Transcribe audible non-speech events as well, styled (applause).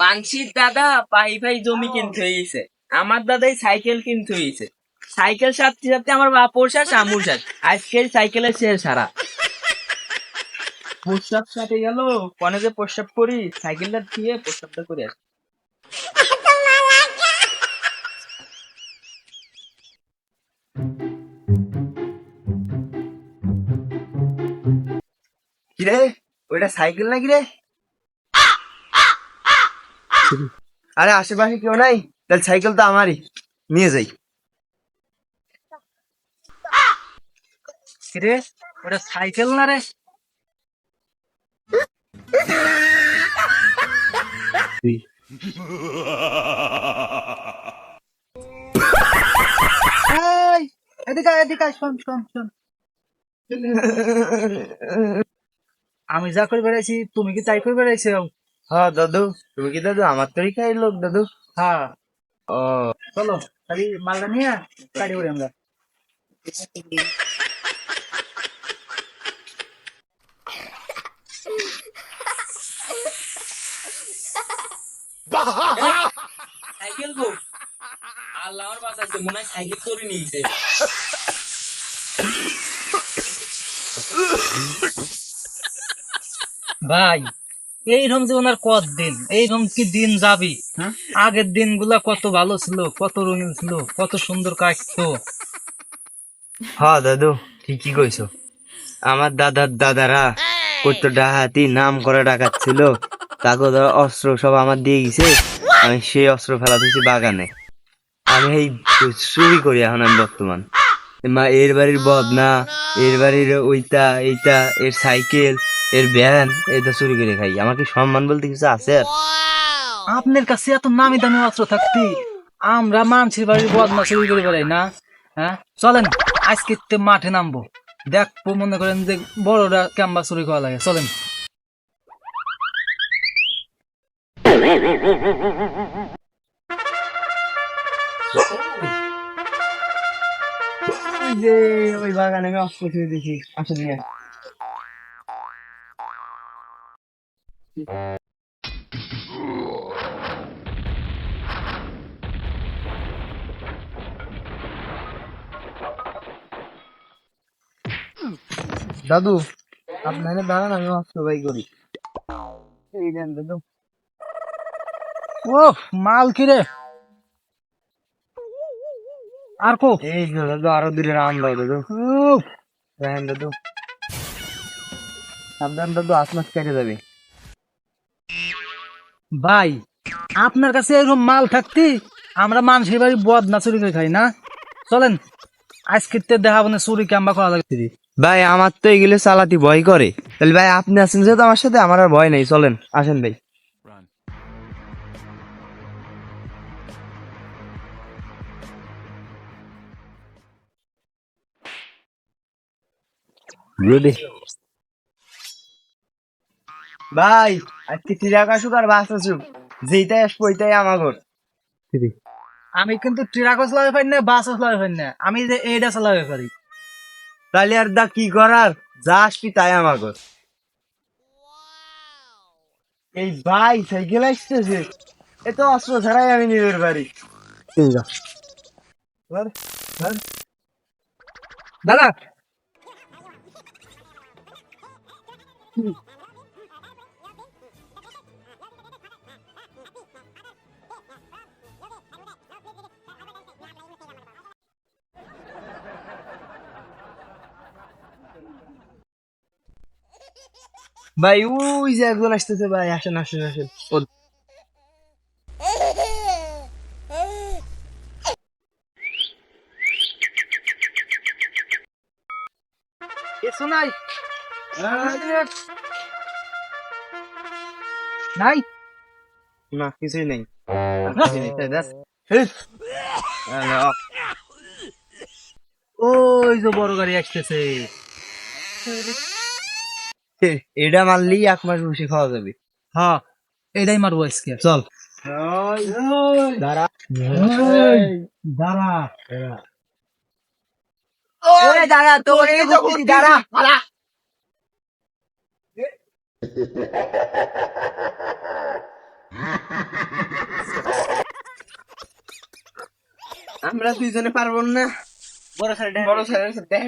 পানসির দাদা পাই ভাই জমি কিনতে হয়েছে আমার দাদাই সাইকেল কিনতে হয়েছে সাইকেল সাথে সাথে আমার বাপর সাথ আমুর সাথ। আজকের সাইকেলের শেষ সারা। প্রস্রাব সাথে গেল যে প্রস্রাব করি সাইকেলটা দিয়ে প্রস্রাবটা করে আসি। কিরে ওইটা সাইকেল নাকি রে? আরে আশেপাশে কেউ নাই? তাহলে সাইকেল তো আমারই। নিয়ে যাই। রে? ওটা সাইকেল না রে? এই, এদিকে আয়, এদিকে আয়, শোন শোন শোন। আমি যা করে বেড়াইছি তুমি কি তাই করে বেড়াইছো? হ্যাঁ দাদু। তুমি কি দাদু আমার তরিকায় লোক দাদু? হ্যাঁ। ও। চলো খালি মালটা নিয়ে গাড়ি করি আমরা। সাইকেল গো। আল্লাহ আমার মনে হয় সাইকেল চুরি নিয়েছে। ভাই এইরকম জীবন আর কত দিন এইরকম কি দিন যাবি? হ্যাঁ? আগের দিনগুলা কত ভালো ছিল কত রঙিন ছিল কত সুন্দর কাটতো। হ্যাঁ দাদু ঠিকই কইছো। আমার দাদার দাদারা কত ডাহাতি নাম করে ডাকাচ্ছিল। তাকে ধর অস্ত্র সব আমার দিয়ে গেছে আমি সেই অস্ত্র ফেলা দিয়েছি বাগানে। আমি এই চুরি করি এখন আমি বর্তমান। মা এর বাড়ির বদনা এর বাড়ির ওইটা এইটা এর সাইকেল এর ভ্যান এটা চুরি করে খাই। আমার কি সম্মান বলতে কিছু আছে? আর আপনার কাছে এত নামি দামি অস্ত্র থাকতি আমরা মানুষের বাড়ির বদনা চুরি করে বেড়াই না? হ্যাঁ? চলেন আজকে তে মাঠে নামবো। দেখব মনে করেন যে বড়রা ক্যাম্বা চুরি করা লাগে। চলেন। ওই যে ওই বাগানে আমি দেখি আসেন দাদু আপনাকে দাঁড়ান আমি অস্ত্র বাই করি। এই দেন দাদু। ও মাল কিরে? আর কো? এই যে দাদু আরও দূরে রাম দাও দাদু। উফ, রাহেন দাদু। সাবধান দাদু আসমাস কেটে যাবে। ভাই আপনার কাছে এরকম মাল থাকতি আমরা মানুষের বাড়ি বদনা চুরি করে খাই না? চলেন আজকে তে দেখাবো না চুরি ক্যাম্বা করা লাগছে ভাই আমার তো এগুলো চালাতে ভয় করে। তাহলে ভাই আপনি আছেন যেহেতু আমার সাথে আমার আর ভয় নেই। চলেন আসেন ভাই। রেডি ভাই আজকে চিরাক আসুক আর বাস আসুক যেইটাই আসব ওইটাই আমার আমি কিন্তু ট্রাকও চালাতে পারি না বাসও চালাতে পারি না। আমি যে এইটা চালাতে পারি। তাহলে আর দা কি করার? যা আসবি তাই আমার এই ভাই সাইকেল আসতেছে। এ তো অস্ত্র ছাড়াই আমি নিজের বাড়ি। দাদা! ভাই ওই যে একজন আসতেছে ভাই আসেন আসেন আসেন। ও কিছু নাই নাই? না কিছুই নেই। ওই যে বড় গাড়ি আসতেছে। (laughs) এটা মারলি এক মাস বসে খাওয়া যাবে। হ্যাঁ এটাই মারবো আজকে। চল। আমরা দুইজনে পারব না। বড় স্যার বড় স্যার দেখ